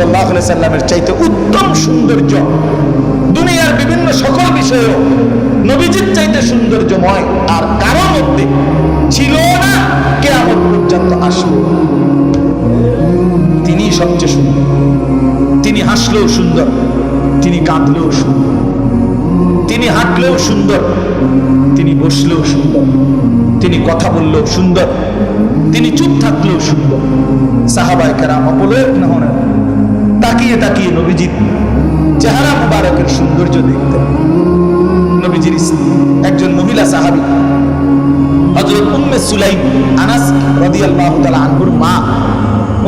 সাল্লামের চাইতে উত্তম সৌন্দর্য। দুনিয়ার বিভিন্ন সকল বিষয়েও নবীজির চাইতে সৌন্দর্যময় আর কারও মধ্যে ছিল না কেয়ামত পর্যন্ত আসলো। তিনি সবচেয়ে সুন্দর। তিনি হাসলেও সুন্দর। তিনি কাঁদলেও সুন্দর। তিনি হাঁটলেও সুন্দর। তিনি বসলেও সুন্দর। তিনি কথা বললেও সুন্দর। তিনি চুপ থাকলেও সুন্দর। সাহাবাই কারাম অপলোক না তাকিয়ে তাকিয়ে নবীজির চেহারা মুবারকের সৌন্দর্য দেখতেন নবীজির একজন মহিলা সাহাবি হজরত উম্মে সুলাইম আনাস রাদিয়াল্লাহু তাআলা আনহুর মা।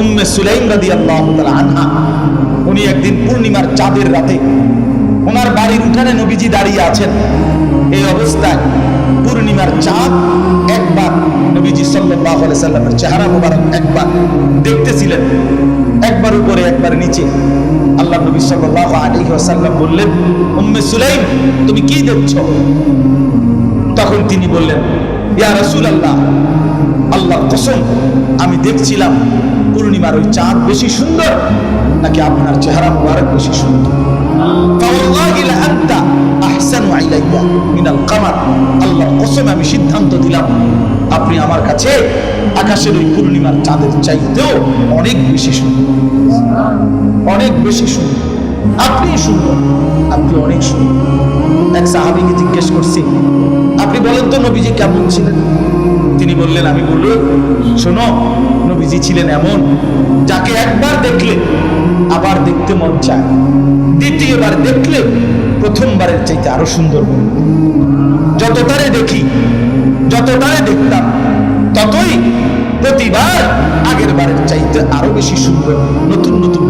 উম্মে সুলাইম রাদিয়াল্লাহু তাআলা আনহা, উনি একদিন পূর্ণিমার চাঁদের রাতে ওনার বাড়ির উঠানে নবীজি দাঁড়িয়ে আছেন। এই অবস্থায় পূর্ণিমার চাঁদ একবার নবীজি সাল্লাল্লাহু সাল্লামের চেহারা মোবারক একবার দেখতেছিলেন। একবার উপরে একবার নিচে। আল্লাহ নবী সাল্লাল্লাহু আলাইহি ওয়াসাল্লাম বললেন উম্মে সুলাইম তুমি কি দেখছ? তখন তিনি বললেন ইয়া রাসূল আল্লাহ আল্লাহ কসম আমি দেখছিলাম পূর্ণিমার ওই চাঁদ বেশি সুন্দর নাকি আপনার চেহারা মুবারক বেশি সুন্দর? আপনি আমার কাছে আকাশের ওই পূর্ণিমার চাঁদের চাইতেও অনেক বেশি অনেক বেশি আপনি আপনি অনেক এক সাহাবিকে জিজ্ঞেস করছি, আপনি বলেন তো নবীজি কেমন ছিলেন? তিনি বললেন, আমি বলল, শোনো, নবীজি ছিলেন এমন, যাকে একবার দেখলে আবার দেখতে মন চায়, দ্বিতীয়বার দেখলে প্রথমবারের চাইতে আরও সুন্দর মনে। যত তারে দেখি, যত তারে দেখতাম, ততই প্রতিবার আগের বারের চাইতে আরও বেশি সুন্দর, নতুন নতুন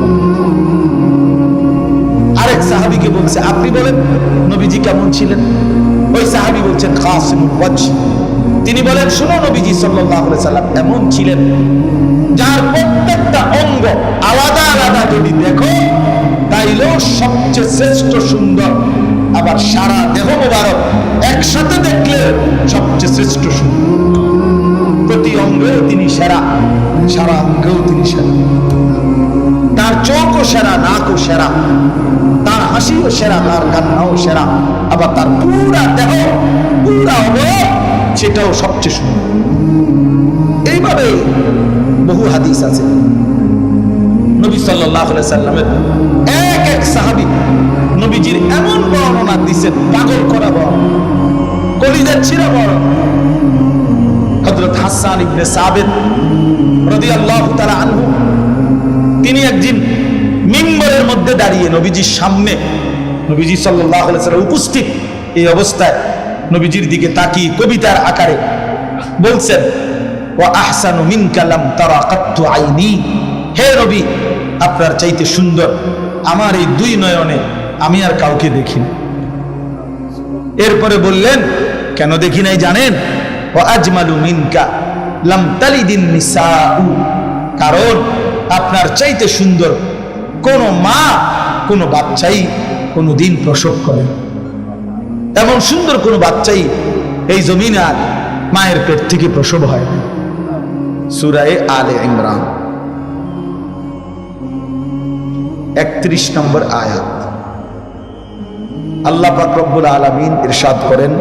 আরেক সাহাবিকে বলছে, আপনি বলেন, নবীজি কেমন ছিলেন? ওই সাহাবি বলছেন ওয়াজ তিনি বলেন, শুনো নবীজি সাল্লাল্লাহু আলাইহি সাল্লাম এমন ছিলেন? যার প্রত্যেকটা অঙ্গ আলাদা আলাদা, যদি দেখো তাইলেও সবচেয়ে শ্রেষ্ঠ সুন্দর, আবার সারা দেহ মোবারক একসাথে দেখলে সবচেয়ে শ্রেষ্ঠ সুন্দর। প্রতি অঙ্গেও তিনি সেরা, সারা অঙ্গেও তিনি সেরা। তার চোখও সেরা, নাকও সেরা। তার হাসিও সেরা, তার কান্নাও সেরা। আবার তার পুরা দেহ, পুরা অবয়ব, সেটাও সবচেয়ে সুন্দর। এইভাবে বহু হাদিস আছে। নবী আলাইহি সাল্লামের সাহাবী নবীজির এমন বর্ণনা দিছেন পাগল করা বর্ণনা কলিজার ছিঁড়া বর্ণনা হযরত হাসান ইবনে সাবিত রাদিয়াল্লাহু তাআলা আনহু, তিনি একদিন মিম্বরের মধ্যে দাঁড়িয়ে নবীজির সামনে, নবীজি সাল্লাম উপস্থিত এই অবস্থায় নবীজির দিকে তাকিয়ে কবিতার আকারে বলছেন ও আহসানু মিনকা লাম তারা আইনি। হে নবী, আপনার চাইতে সুন্দর আমার এই দুই নয়নে আমি আর কাউকে দেখিনি। এরপরে বললেন, কেন দেখি নাই জানেন? ও আজমালু মিনকা তালিদিন কারণ আপনার চাইতে সুন্দর কোন মা, কোন বাচ্চাই কোনো দিন প্রসব করে এমন সুন্দর কোন বাচ্চাই এই জমিনে আর মায়ের পেট থেকে প্রসব হয় সুরায়ে আলে ইমরান। একত্রিশ নম্বর আয়াত। আল্লাহ পাক রব্বুল আলামিন ইরশাদ করেন,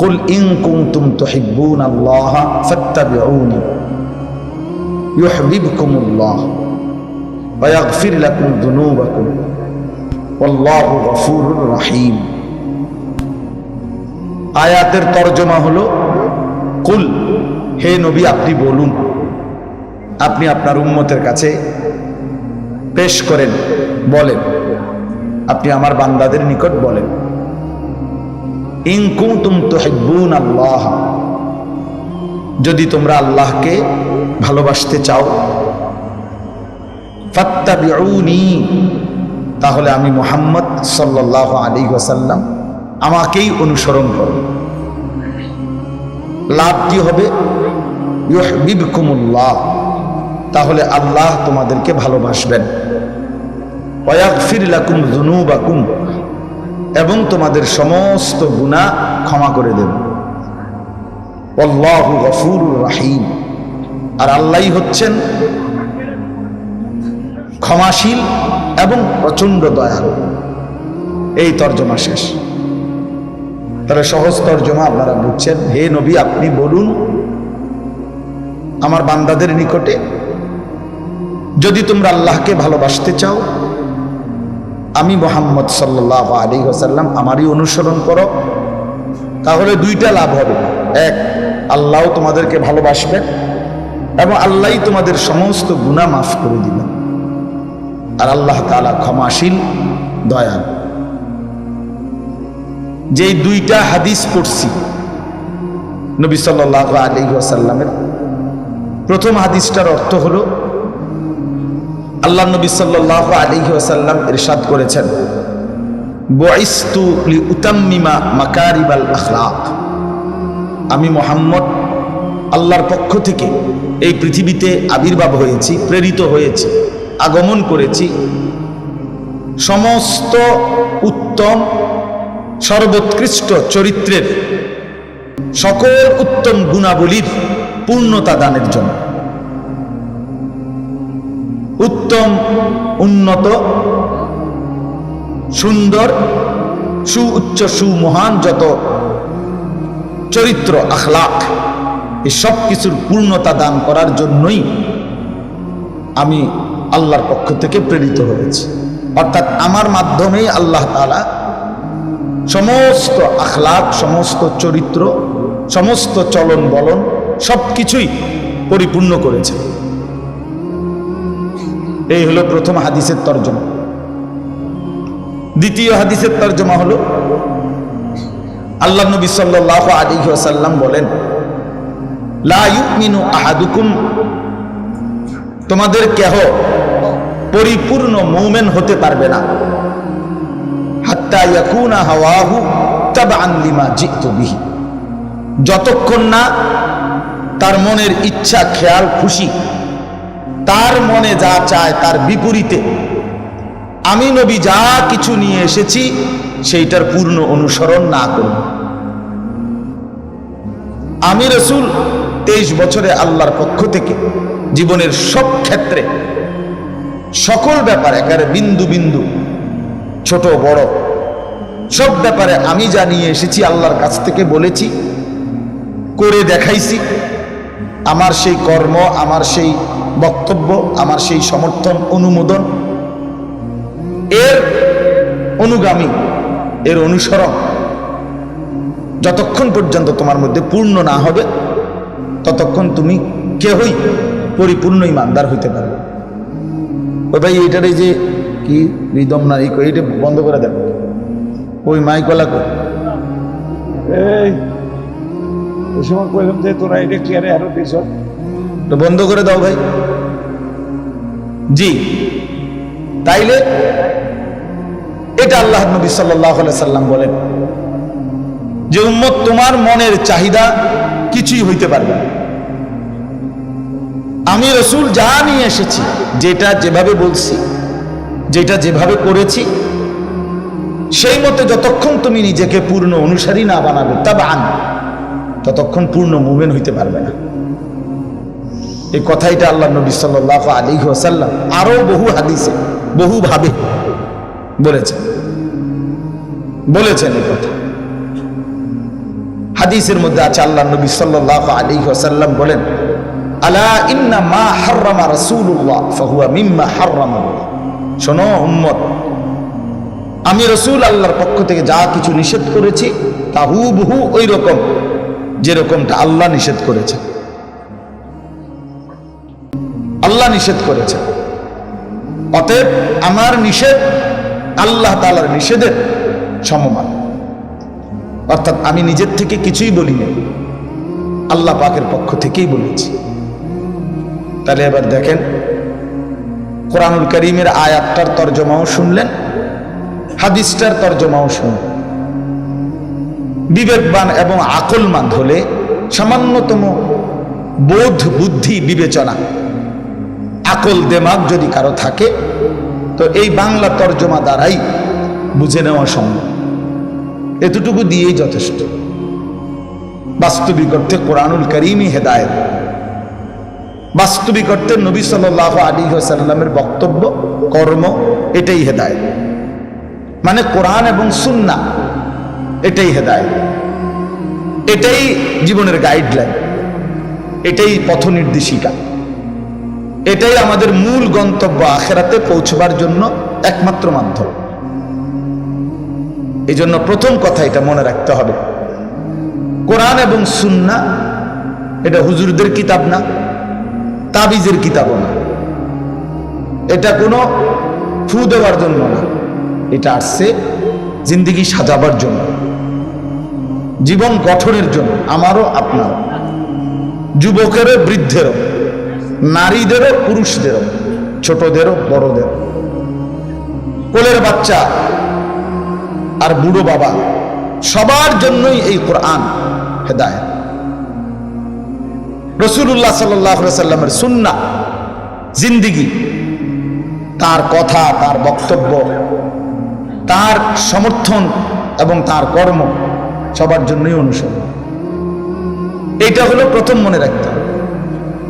কুল ইন কুনতুম তুহিব্বুন আল্লাহ ফাত্তাবিউনি ইউহিব্বুকুমুল্লাহ ওয়া ইয়াগফির লাকুম যুনুবাকুম ওয়াল্লাহু গফুরুর রহিম। আয়াতের তরজমা হলো, কুল, হে নবী, আপনি বলুন, আপনি আপনার উম্মতের কাছে পেশ করেন, বলেন। আপনি আমার বান্দাদের নিকট বলেন। ইন কুনতুম তুহিব্বুন আল্লাহ। যদি তোমরা আল্লাহকে ভালোবাসতে চাও তাহলে আমি মোহাম্মদ সাল্লাল্লাহু আলাইহি ওয়াসাল্লাম আমাকেই অনুসরণ করো লাভ কি হবে? তাহলে আল্লাহ তোমাদেরকে ভালোবাসবেন। লাকুম যুনুবাকুম, এবং তোমাদের সমস্ত গুনাহ ক্ষমা করে দেব। আল্লাহু গফুরুর রাহিম। আর আল্লাহই হচ্ছেন ক্ষমাশীল এবং প্রচণ্ড দয়ালু। এই তর্জমা শেষ। তাহলে সহজ তর্জমা আপনারা বুঝছেন। হে নবী, আপনি বলুন, আমার বান্দাদের নিকটে যদি তোমরা আল্লাহকে ভালোবাসতে চাও আমি মোহাম্মদ সাল্লাহ আলী ওসাল্লাম আমারই অনুসরণ করো, তাহলে দুইটা লাভ হবে। এক, আল্লাহ তোমাদেরকে ভালোবাসবেন এবং আল্লাহই তোমাদের সমস্ত গুণা মাফ করে দিবেন আর আল্লাহ তালা ক্ষমাশীল, দয়াল। যেই দুইটা হাদিস পড়ছি, নবী সাল্লাহ আলী ওয়াসাল্লামের, প্রথম হাদিসটার অর্থ হলো আল্লাহ নবী সাল্লাহ আলী ওয়াসাল্লাম ইরশাদ করেছেন উতাম্মিমা মাকারিবাল আমি মোহাম্মদ, আল্লাহর পক্ষ থেকে এই পৃথিবীতে আবির্ভাব হয়েছি, প্রেরিত হয়েছি, আগমন করেছি। সমস্ত উত্তম, সর্বোৎকৃষ্ট চরিত্রের সকল উত্তম গুণাবলীর পূর্ণতা দানের জন্য। উত্তম, উন্নত, সুন্দর, সুউচ্চ, সুমহান যত চরিত্র আখলাখ এই সব কিছুর পূর্ণতা দান করার জন্যই আমি আল্লাহর পক্ষ থেকে প্রেরিত হয়েছি। অর্থাৎ আমার মাধ্যমেই আল্লাহ তালা সমস্ত আখলাখ সমস্ত চরিত্র, সমস্ত চলন বলন সব কিছুই পরিপূর্ণ করেছে এই হলো প্রথম হাদিসের তর্জমা। দ্বিতীয় হাদিসের তর্জমা হলো, আল্লাহ নবী সাল্লাহ আলী সাল্লাম বলেন, লা আহাদুকুম। তোমাদের কেহ পরিপূর্ণ মৌমেন হতে পারবে না। যতক্ষণ না তার মনের ইচ্ছা, খেয়াল, খুশি তার মনে যা চায় তার বিপরীতে। আমি নবী যা কিছু নিয়ে এসেছি, সেইটার পূর্ণ অনুসরণ না করব আমি রসুল তেইশ বছরে আল্লাহর পক্ষ থেকে জীবনের সব ক্ষেত্রে সকল ব্যাপারে একেবারে বিন্দু বিন্দু, ছোট, বড়, সব ব্যাপারে আমি যা নিয়ে এসেছি আল্লাহর কাছ থেকে বলেছি, করে দেখাইছি। আমার সেই কর্ম, আমার সেই বক্তব্য আমার সেই সমর্থন অনুমোদন এর অনুগামী এর অনুসরণ যতক্ষণ পর্যন্ত তোমার মধ্যে পূর্ণ না হবে ততক্ষণ তুমি কেহই পরিপূর্ণ ইমানদার হইতে পারবে ও ভাই এইটার এই যে কি রিদম না এই এইটা বন্ধ করে দেন। ওই মাইকলা কই? এই ওই সময় কইলাম যে তোরা এটা ক্লিয়ারে আরও দিছ। বন্ধ করে দাও ভাই। জি। তাইলে এটা আল্লাহ নবী সাল্লাহ সাল্লাম বলেন যে, উম্মত, তোমার মনের চাহিদা কিছুই হইতে পারবে আমি রসুল যা নিয়ে এসেছি, যেটা যেভাবে বলছি, যেটা যেভাবে করেছি, সেই মতে যতক্ষণ তুমি নিজেকে পূর্ণ অনুসারী না বানাবে তবে বান ততক্ষণ পূর্ণ মুভমেন্ট হইতে পারবে না। এই কথাইটা আল্লাহ নবী সাল্লাহ আলী ওসাল্লাম আরও বহু হাদিসে বহু ভাবে বলেছেন। বলেছেন এই কথা। হাদিসের মধ্যে আছে আল্লাহ নবী সাল্লাহ আলী ওসাল্লাম বলেন আমি রসুল আল্লাহর পক্ষ থেকে যা কিছু নিষেধ করেছি, তা হুবহু ওই রকম যেরকমটা আল্লাহ নিষেধ করেছে আল্লাহ নিষেধ করেছে। অতএব আমার নিষেধ আল্লাহ তালার নিষেধের সমমান। অর্থাৎ আমি নিজের থেকে কিছুই বলি বলিনি, আল্লাহ পাকের পক্ষ থেকেই বলেছি। তাহলে এবার দেখেন, কোরআনুল করিমের আয়াতটার তর্জমাও শুনলেন, হাদিসটার তর্জমাও শুনলেন। বিবেকবান এবং আকলমান হলে সামান্যতম বোধ বুদ্ধি বিবেচনা আকল দেমাগ যদি কারও থাকে, তো এই বাংলা তর্জমা দ্বারাই বুঝে নেওয়া সম্ভব। এতটুকু দিয়েই যথেষ্ট। বাস্তবিক অর্থে কোরআনুল করিমই হেদায়ত। বাস্তবিক অর্থে নবী সাল আলী সাল্লামের বক্তব্য, কর্ম, এটাই হেদায় মানে কোরআন এবং সুন্না, এটাই হেদায় এটাই জীবনের গাইডলাইন এটাই পথ নির্দেশিকা। এটাই আমাদের মূল গন্তব্য আখেরাতে পৌঁছবার জন্য একমাত্র মাধ্যম। এই জন্য প্রথম কথা এটা মনে রাখতে হবে। কোরআন এবং সুন্না, এটা হুজুরদের কিতাব না, তাবিজের কিতাবও না। এটা কোনো ফু দেওয়ার জন্য না। এটা আসছে জিন্দিগি সাজাবার জন্য, জীবন গঠনের জন্য, আমারও, আপনারও, যুবকেরও, বৃদ্ধেরও। নারীদেরও, পুরুষদেরও, ছোটদেরও, বড়দেরও। কোলের বাচ্চা আর বুড়ো বাবা, সবার জন্যই এই কোরআন হেদায়ত। রসুল্লাহ সাল্লামের সুন্না জিন্দিগি, তার কথা, তার বক্তব্য, তার সমর্থন এবং তার কর্ম সবার জন্যই অনুসরণ। এইটা হলো প্রথম মনে রাখতে।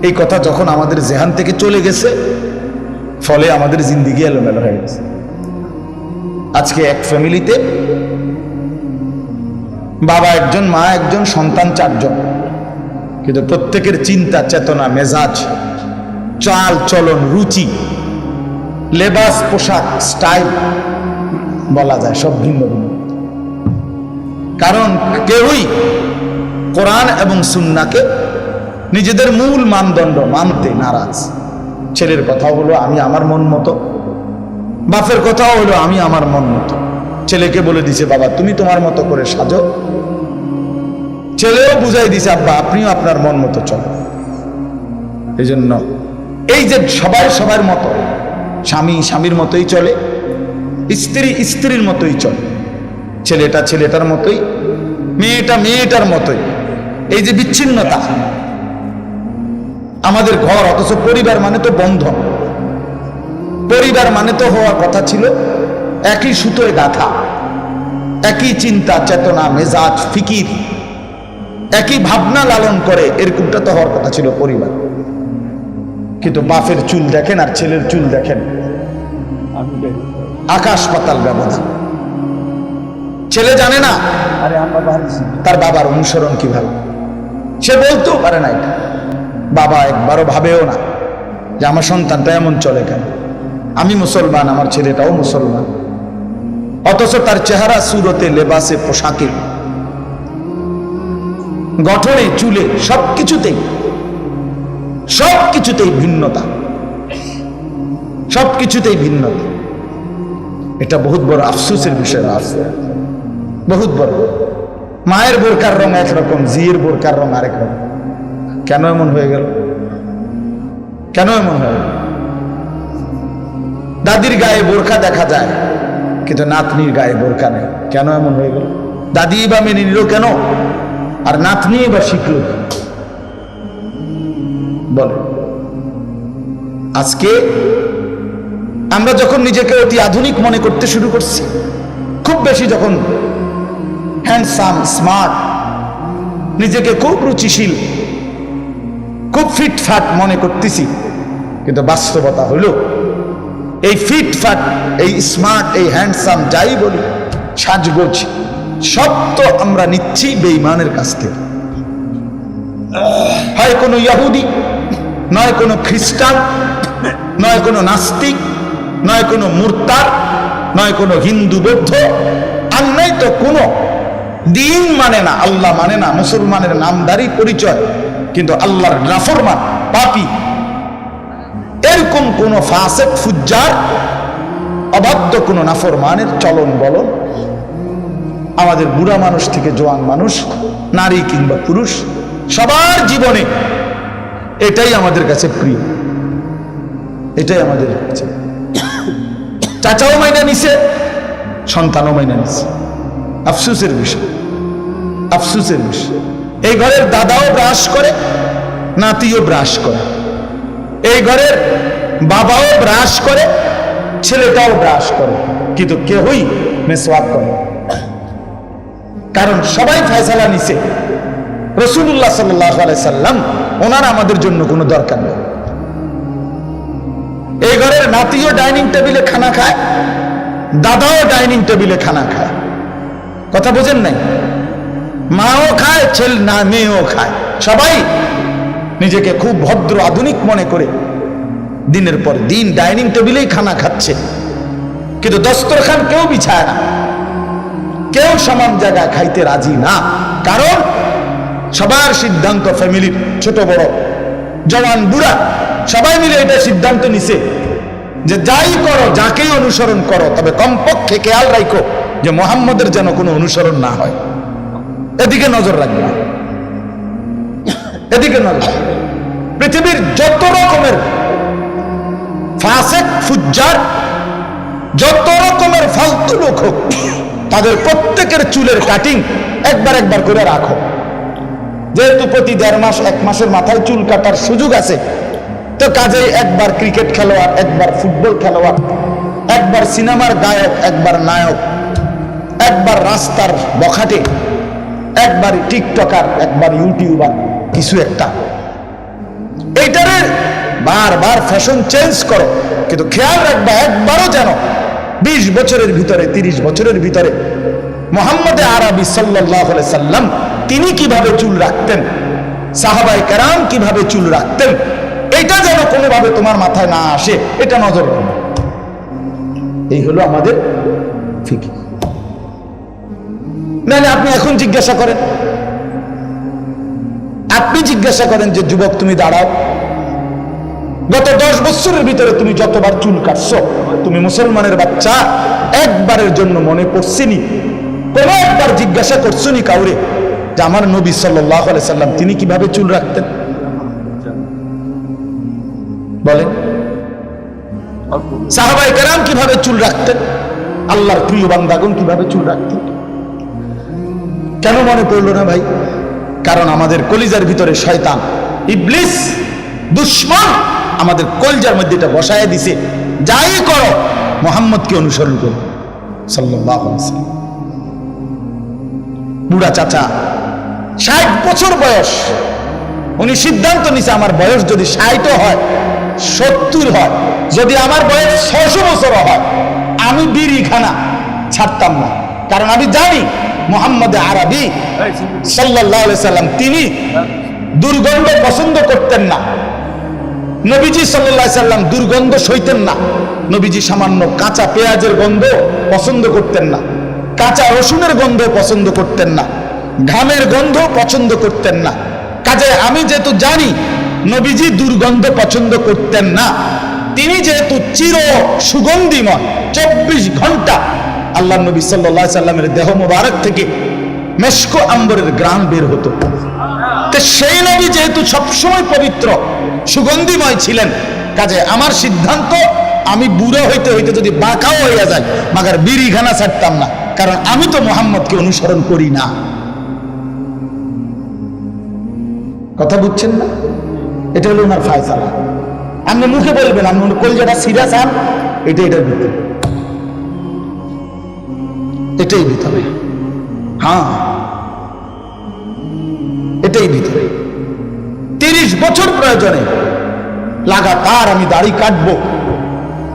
এই কথা যখন আমাদের জেহান থেকে চলে গেছে, ফলে আমাদের জিন্দিগি এলোমেলো হয়ে গেছে। আজকে এক ফ্যামিলিতে বাবা একজন, মা একজন, সন্তান চারজন। কিন্তু প্রত্যেকের চিন্তা, চেতনা, মেজাজ, চাল, চলন, রুচি, লেবাস, পোশাক, স্টাইল বলা যায়, সব ভিন্ন ভিন্ন। কারণ কেউই কোরআন এবং সুন্নাকে নিজেদের মূল মানদণ্ড, মানতে নারাজ। ছেলের কথা হলো, আমি আমার মন মতো। বাপের কথাও হলো, আমি আমার মন মতো। ছেলেকে বলে দিছে, বাবা, তুমি তোমার মতো করে সাজো। ছেলেও বুঝাই দিছে, আব্বা, আপনিও আপনার মন মতো চলো। এই জন্য এই যে সবাই সবার মতো, স্বামী স্বামীর মতোই চলে, স্ত্রী স্ত্রীর মতোই চলে, ছেলেটা ছেলেটার মতোই, মেয়েটা মেয়েটার মতোই, এই যে বিচ্ছিন্নতা আমাদের ঘর অথচ পরিবার মানে তো বন্ধন। পরিবার মানে তো হওয়ার কথা ছিল একই সুতোয় গাথা একই চিন্তা চেতনা মেজাজ ফিকির একই ভাবনা লালন করে এরকমটা তো হওয়ার কথা ছিল পরিবার। কিন্তু বাপের চুল দেখেন আর ছেলের চুল দেখেন। আকাশ পাতাল ব্যবধান। ছেলে জানে না তার বাবার অনুসরণ কীভাবে সে বলতেও পারে না এটা। বাবা একবারও ভাবেও না যে আমার সন্তানটা এমন চলে কেন? আমি মুসলমান, আমার ছেলেটাও মুসলমান। অথচ তার চেহারা সুরতে, লেবাসে, পোশাকে, গঠনে, চুলে সব কিছুতেই সব কিছুতেই ভিন্নতা। সব কিছুতেই ভিন্নতা। এটা বহুত বড় আফসুসের বিষয় আছে বহুত বড়। মায়ের বোরকার রং একরকম জিয়ের বোরকার রং আরেক রকম। কেন এমন হয়ে গেল? কেন এমন হয়ে দাদির গায়ে বোরখা দেখা যায়, কিন্তু নাতনির গায়ে বোরখা নেই। কেন এমন হয়ে গেল? দাদি বা মেনে নিল কেন? আর নাতনি বা শিখল? বলে, আজকে আমরা যখন নিজেকে অতি আধুনিক মনে করতে শুরু করছি, খুব বেশি যখন হ্যান্ডসাম স্মার্ট নিজেকে খুব রুচিশীল খুব ফিটফাট মনে করতেছি, কিন্তু বাস্তবতা হলো, এই ফিটফাট এই স্মার্ট এই হ্যান্ডসাম যাই বলি, সাজগোজ, সব তো আমরা নিচ্ছি বেইমানের কাছ থেকে। হয় কোনো ইয়াহুদি নয় কোনো খ্রিস্টান, নয় কোনো নাস্তিক, নয় কোনো মুরতার, নয় কোনো হিন্দু বৌদ্ধ আর নয় তো কোনো দিন মানে না, আল্লাহ মানে না, মুসলমানের নামদারি পরিচয়। কিন্তু আল্লাহর নাফরমান, পাপি। এরকম কোন ফাসেক, ফুজ্জার, অবাধ্য কোন নাফরমানের চলন বলন আমাদের বুড়া মানুষ থেকে জোয়ান মানুষ, নারী কিংবা পুরুষ, সবার জীবনে এটাই আমাদের কাছে প্রিয়। এটাই আমাদের কাছে। চাচাও মাইনা নিছে, সন্তানও মাইনা নিছে। আফসুসের বিষয়। আফসুসের বিষয়। এই ঘরের দাদাও ব্রাশ করে, নাতিও ব্রাশ করে। এই ঘরের বাবাও ব্রাশ করে, ছেলেটাও ব্রাশ করে। কিন্তু কেউই মেসওয়াক করে কারণ সবাই ফয়সালা নিছে। রসুল্লাহ সাল্লাহ সাল্লাম, ওনার আমাদের জন্য কোনো দরকার নেই। এই ঘরের নাতিও ডাইনিং টেবিলে খানা খায়, দাদাও ডাইনিং টেবিলে খানা খায়। কথা বোঝেন নাই? মাও খায়, ছেলে না, মেয়েও খায়। সবাই নিজেকে খুব ভদ্র, আধুনিক মনে করে দিনের পর দিন ডাইনিং টেবিলেই খানা খাচ্ছে। কিন্তু দস্তরখান কেউ বিছায় না। কেউ সমান জায়গায় খাইতে রাজি না। কারণ সবার সিদ্ধান্ত ফ্যামিলির ছোট বড়, জওয়ান, বুড়া, সবাই মিলে এটা সিদ্ধান্ত নিছে যে যাই করো, যাকেই অনুসরণ করো, তবে কমপক্ষে খেয়াল রাখো যে মোহাম্মদের যেন কোনো অনুসরণ না হয়। এদিকে নজর রাখবে। এদিকে নজর পৃথিবীর যত রকমের ফাসেক, ফুজ্জার, যত রকমের ফালতু লোক হোক, তাদের প্রত্যেকের চুলের কাটিং একবার একবার করে রাখো। যেহেতু প্রতি দেড় মাস, এক মাসের মাথায় চুল কাটার সুযোগ আছে, তো কাজেই একবার ক্রিকেট খেলোয়াড়, একবার ফুটবল খেলোয়াড়, একবার সিনেমার গায়ক, একবার নায়ক, একবার রাস্তার বখাটে একবার টিকটকার একবার ইউটিউবার, কিছু একটা। এইটারে বারবার ফ্যাশন চেঞ্জ করো। কিন্তু খেয়াল রাখবা, একবারও যেন বিশ বছরের ভিতরে, তিরিশ বছরের ভিতরে মোহাম্মদে আরবি সাল্লাহ সাল্লাম তিনি কীভাবে চুল রাখতেন সাহাবাই কেরাম কীভাবে চুল রাখতেন এটা যেন কোনোভাবে তোমার মাথায় না আসে, এটা নজর এই হলো আমাদের ফিকি নাহলে আপনি এখন জিজ্ঞাসা করেন। আপনি জিজ্ঞাসা করেন যে, যুবক, তুমি দাঁড়াও। গত দশ বছরের ভিতরে তুমি যতবার চুল কাটছো, তুমি মুসলমানের বাচ্চা, একবারের জন্য মনে পড়ছিনি, কোনো একবার জিজ্ঞাসা করছনি কাউরে যে, আমার নবী সাল্লাম, তিনি কীভাবে চুল রাখতেন? বলেন। সাহাবাই কেরাম কীভাবে চুল রাখতেন? আল্লাহর প্রিয় বান্দাগুন কীভাবে চুল রাখতেন? কেন মনে পড়ল না ভাই? কারণ আমাদের কলিজার ভিতরে শয়তান, ইবলিস, দুশ্মন আমাদের কলজার মধ্যে এটা বসায় দিছে। যাই করো, মোহাম্মদকে অনুসরণ করো। ওয়াসাল্লাম। বুড়া চাচা, ষাট বছর বয়স। উনি সিদ্ধান্ত নিছে, আমার বয়স যদি ষাটও হয়, সত্তর হয়, যদি আমার বয়স ছশো বছর হয়, আমি বিড়ি খানা ছাড়তাম না। কারণ আমি জানি মোহাম্মদ আরবি সাল্লাহ সাল্লাম তিনি দুর্গন্ধ পছন্দ করতেন না। নবীজি সাল্লাহ সাল্লাম দুর্গন্ধ সইতেন না। নবীজি সামান্য কাঁচা পেঁয়াজের গন্ধ পছন্দ করতেন না। কাঁচা রসুনের গন্ধ পছন্দ করতেন না। ঘামের গন্ধ পছন্দ করতেন না। কাজে আমি যেহেতু জানি নবীজি দুর্গন্ধ পছন্দ করতেন না তিনি যেহেতু চির সুগন্ধিময় চব্বিশ ঘণ্টা আল্লাহ নবী সাল্লাহ সাল্লামের দেহ মোবারক থেকে মেশকো আম্বরের গ্রাম বের হতো। সেই নবী যেহেতু সবসময় পবিত্র, সুগন্ধিময় ছিলেন, কাজে আমার সিদ্ধান্ত, আমি বুড়ো হইতে হইতে যদি বাঁকাও হইয়া যায়, মাগার বিড়িখানা ছাড়তাম না, কারণ আমি তো মোহাম্মদকে অনুসরণ করি না। কথা বুঝছেন না? এটা হলো ওনার ফায়সালা। আপনি মুখে বলবেন, আপনি কলজাটা সিরিয়াস আন এটা এটার ভিতরে। এটাই ভিতরে। হ্যাঁ। এটাই ভিতরে। তিরিশ বছর প্রয়োজনে লাগাতার আমি দাড়ি কাটবো।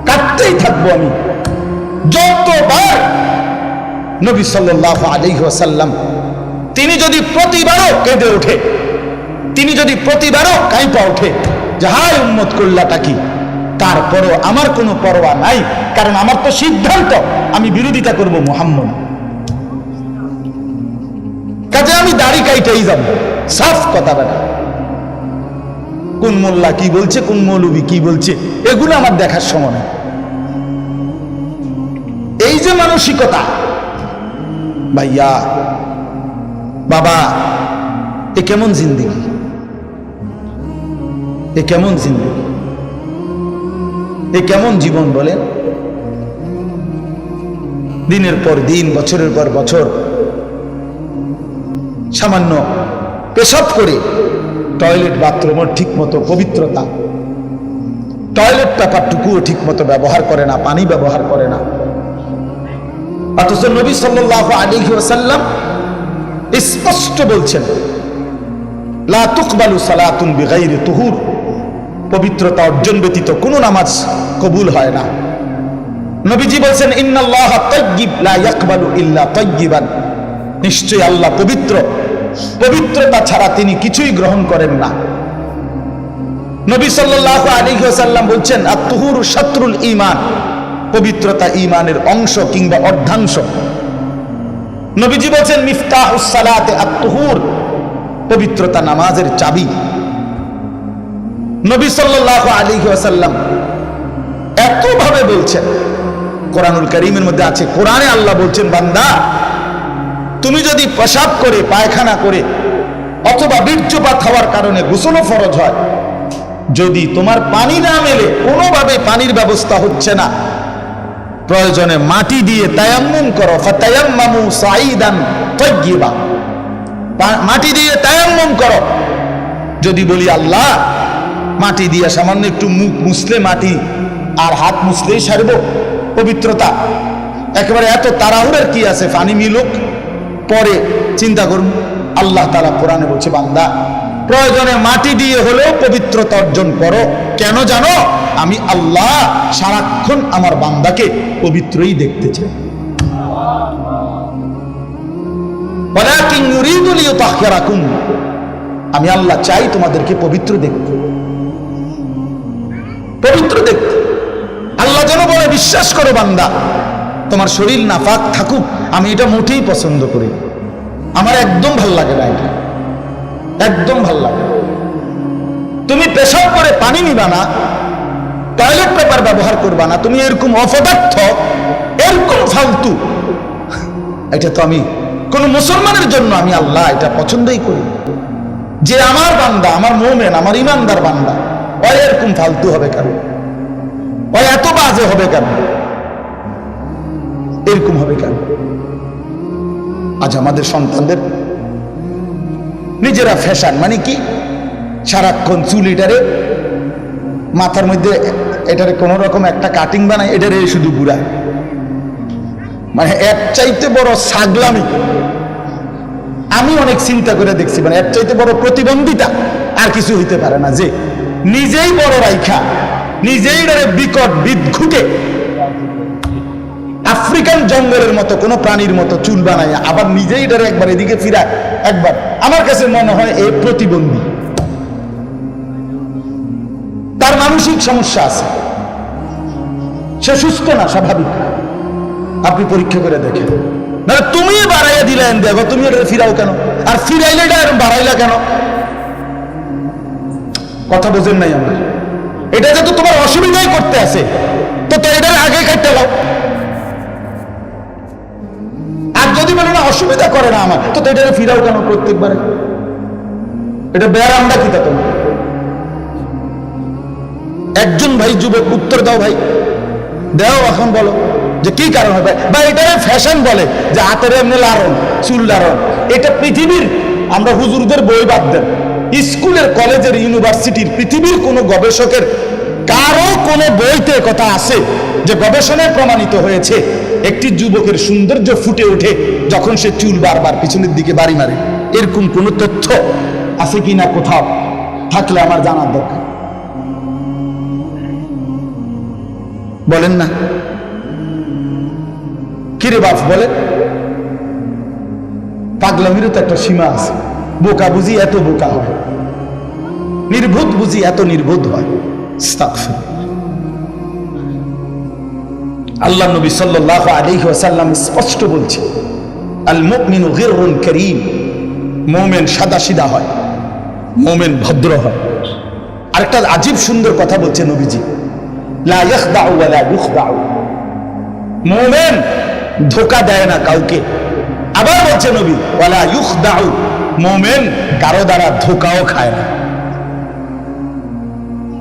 কাটতেই থাকব আমি। যতবার নবী সাল্লাহ আলাইহি ওয়াসাল্লাম তিনি যদি প্রতিবারও কেঁদে ওঠে, তিনি যদি প্রতিবারও কাইপা ওঠে যে হায় উন্মত করলাটা কি? তারপরও আমার কোনো পরোয়া নাই, কারণ আমার তো সিদ্ধান্ত, আমি বিরোধিতা করব মোহাম্মদ। কাজে আমি দাড়ি কাইটাই যাব, সাফ কথা বেটা কোন মোল্লা কি বলছে, কোন মৌলবি কি বলছে, এগুলো আমার দেখার সময় এই যে মানসিকতা, ভাইয়া, বাবা, এ কেমন জিন্দিগি? এ কেমন জিন্দিগি? এ কেমন জীবন বলেন? দিনের পর দিন, বছরের পর বছর, সামান্য পেশাব করে টয়লেট বাথরুমের ঠিক মতো পবিত্রতা, টয়লেট পেপারটুকুও ঠিক মতো ব্যবহার করে না, পানি ব্যবহার করে না। অথচ নবী সাল্লাহ আলী ওসাল্লাম স্পষ্ট বলছেন, লা তুকবালু সালাতুন বিগাইরি তুহুর। পবিত্রতা অর্জন ব্যতীত কোনো নামাজ কবুল হয় না। নবীজি বলছেন, ইন্নাল্লাহ নিশ্চয়ই আল্লাহ পবিত্র। পবিত্রতা ছাড়া তিনি কিছুই গ্রহণ করেন না। নবী সাল্লাল্লাহু আলাইহি ওয়াসাল্লাম বলছেন, আত-তুহুরু শাত্রুল ঈমান। পবিত্রতা ঈমানের অংশ কিংবা অর্ধাংশ। নবীজি বলছেন, মিফতাহুস সালাতে আত-তুহুর। পবিত্রতা নামাজের চাবি। নবী সাল্লাল্লাহু আলাইহি ওয়াসাল্লাম এত ভাবে বলছেন, কোরআনুল করিমের মধ্যে আছে, কোরআনে আল্লাহ বলছেন, বান্দা, তুমি যদি পেশাব করে, পায়খানা করে, অথবা বীর্যপাত হওয়ার কারণে গোসলও ফরজ হয়, যদি তোমার পানি না মেলে, কোনোভাবে পানির ব্যবস্থা হচ্ছে না, প্রয়োজনে মাটি দিয়ে তায়াম্মুম করো, ফাতায়াম্মামু সাইদান পা- মাটি দিয়ে তায়াম্মুম করো। যদি বলি, আল্লাহ মাটি দিয়ে সামান্য একটু মুখ মুছলে মাটি আর হাত মুছলেই সারব পবিত্রতা। একেবারে এত তাড়াহুড়ের কি আছে? পানি মিলুক। পরে চিন্তা করুন, আল্লাহ তালা কোরআনে বলছে, বান্দা, প্রয়োজনে মাটি দিয়ে হলেও পবিত্রতা অর্জন করো। কেন জানো? আমি আল্লাহ সারাক্ষণ আমার বান্দাকে পবিত্রই দেখতে চাই। আমি আল্লাহ চাই তোমাদেরকে পবিত্র দেখতে। পবিত্র দেখতে আল্লাহ যেন বলে, বিশ্বাস করো বান্দা, তোমার শরীর না নাফাক থাকুক, আমি এটা মোটেই পছন্দ করি আমার একদম ভালো লাগে না এটা। একদম ভালো লাগে তুমি পেশাব করে পানি নিবা না, টয়লেট পেপার ব্যবহার করবা না, তুমি এরকম অপদার্থ, এরকম ফালতু। এটা তো আমি, কোন মুসলমানের জন্য আমি আল্লাহ এটা পছন্দই করি যে আমার বান্দা, আমার মোমেন, আমার ইমানদার বান্দা এরকম ফালতু হবে কেন? এত বাজে হবে কেন? এরকম হবে কেন? আজ আমাদের সন্তানদের নিজেরা ফ্যাশন মানে কি? সারাক্ষণ চুল এটারে মাথার মধ্যে এটারে কোনো রকম একটা কাটিং বানায়, এটারে শুধু ঘুরায়। মানে এক চাইতে বড় ছাগলামি আমি অনেক চিন্তা করে দেখছি মানে এক চাইতে বড় প্রতিবন্ধিতা আর কিছু হইতে পারে না। যে নিজেই বড় রাইখা, নিজেই বিকট বিদঘুটে আফ্রিকান জঙ্গলের মতো, কোনো প্রাণীর মতো চুল বানায় আবার নিজেই এটারে একবার এদিকে ফিরায়। একবার, আমার কাছে মনে হয় এ প্রতিবন্ধী। তার মানসিক সমস্যা আছে। সে সুস্থ না, স্বাভাবিক। আপনি পরীক্ষা করে দেখেন। না তুমি বাড়াইয়া দিলেন দেখো তুমি এটা ফিরাও কেন? আর ফিরাইলে এটা বাড়াইলা কেন? কথা বোঝেন নাই আমার। এটা যে তো তোমার অসুবিধাই করতে আছে, তো তো এটার আগে কাটতে লাও আর যদি বলে না অসুবিধা করে না আমার তো এটা ফিরাও কেন প্রত্যেকবারে? এটা ব্যারামটা কি তা তোমার? একজন ভাই যুবক, উত্তর দাও ভাই। দেও এখন বলো, যে কি কারণ হবে? বা এটা ফ্যাশন বলে, যে হাতের এমনি লারণ, চুল লারণ। এটা পৃথিবীর, আমরা হুজুরদের বই বাদ দেন। স্কুলের, কলেজের, ইউনিভার্সিটির, পৃথিবীর কোনো গবেষকের কারও কোনো বইতে কথা আছে যে গবেষণায় প্রমাণিত হয়েছে, একটি যুবকের সৌন্দর্য ফুটে ওঠে যখন সে চুল বারবার পিছনের দিকে বাড়ি মারে। এরকম কোনো তথ্য আছে কি না কোথাও? থাকলে আমার জানার দরকার। বলেন না। কিরে বাপ বলে? পাগলামিরও তো একটা সীমা আছে। বোকা বুঝি এত বোকা হয় নির্ভূত বুঝি এত নির্ভূত হয়। আল্লাহ নবী সাল্লাল্লাহু আলাইহি ওয়াসাল্লাম স্পষ্ট বলছে আল মুমিনু গিররুন করিম। মুমিন সাদা হয়, মুমিন ভদ্র হয়। আরেকটা আজীব সুন্দর কথা বলছে নবীজি মুমিন ধোকা দেয় না কাউকে। আবার বলছে নবী ওয়ালা ইউখদাউ। মুমিন কারও দ্বারা ধোকাও খায় না।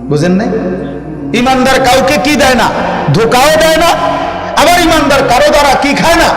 বুঝেন নাই? ইমানদার কাউকে কি দেয় না? ধোকাও দেয় না। আবার ইমানদার কারও দ্বারা কি খায় না?